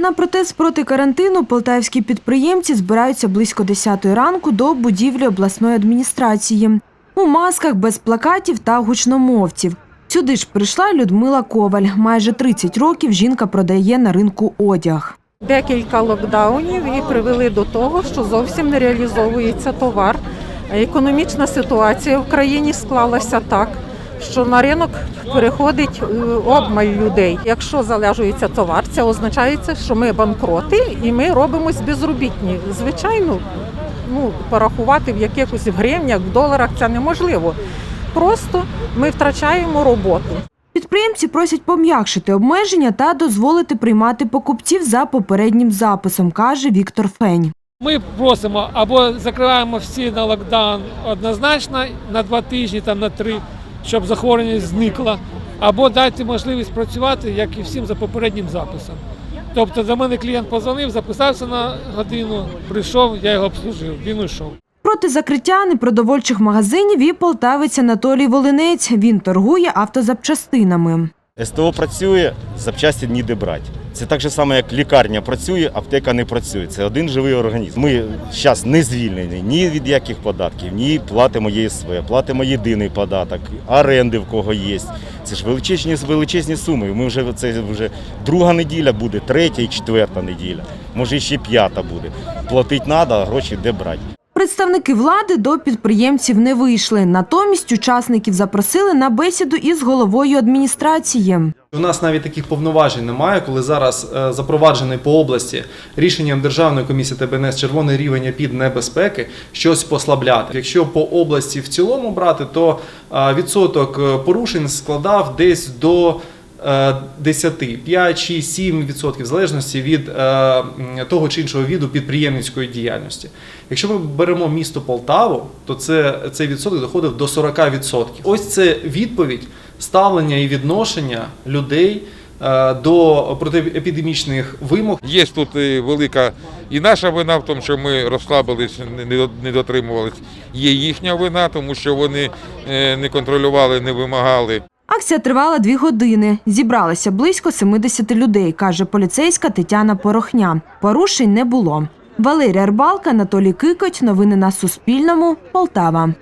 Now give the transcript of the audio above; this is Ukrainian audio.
На протест проти карантину полтавські підприємці збираються близько 10 ранку до будівлі обласної адміністрації. У масках без плакатів та гучномовців. Сюди ж прийшла Людмила Коваль. Майже 30 років жінка продає на ринку одяг. Декілька локдаунів і привели до того, що зовсім не реалізовується товар. Економічна ситуація в країні склалася так, що на ринок переходить е, обмаль людей. Якщо залежується товар, це означає, що ми банкроти і ми робимось безробітні. Звичайно, ну порахувати в якихось гривнях, в доларах це неможливо. Просто ми втрачаємо роботу. Підприємці просять пом'якшити обмеження та дозволити приймати покупців за попереднім записом, каже Віктор Фень. Ми просимо або закриваємо всі на локдаун однозначно на два тижні, там на три, щоб захворювання зникло, або дайте можливість працювати, як і всім за попереднім записом. Тобто до мене клієнт позвонив, записався на годину, прийшов, я його обслужив, він уйшов. Проти закриття непродовольчих магазинів і полтавець Анатолій Волинець. Він торгує автозапчастинами. СТО працює, запчасті ніде брати. Це так же само, як лікарня працює, аптека не працює. Це один живий організм. Ми зараз не звільнені ні від яких податків, ні платимо ЄСВ, платимо єдиний податок, оренди в кого є. Це ж величезні величезні суми. Ми вже це вже друга неділя буде, третя і четверта неділя. Може ще п'ята буде. Платити треба, а гроші де брати. Представники влади до підприємців не вийшли. Натомість учасників запросили на бесіду із головою адміністрації. У нас навіть таких повноважень немає, коли зараз е, запроваджений по області рішенням Державної комісії ТБНС червоний рівень під небезпеки щось послабляти. Якщо по області в цілому брати, то е, відсоток е, порушень складав десь до е, 10, 5, 6, 7 відсотків в залежності від того чи іншого віду підприємницької діяльності. Якщо ми беремо місто Полтаву, то це цей відсоток доходив до 40%. Ось це відповідь ставлення і відношення людей е, до протиепідемічних вимог. Є тут і велика і наша вина в тому, що ми розслабились, не дотримувались. Є їхня вина, тому що вони е, не контролювали, не вимагали. Акція тривала дві години. Зібралося близько 70 людей, каже поліцейська Тетяна Порохня. Порушень не було. Валерія Рбалка, Анатолій Кикоть. Новини на Суспільному. Полтава.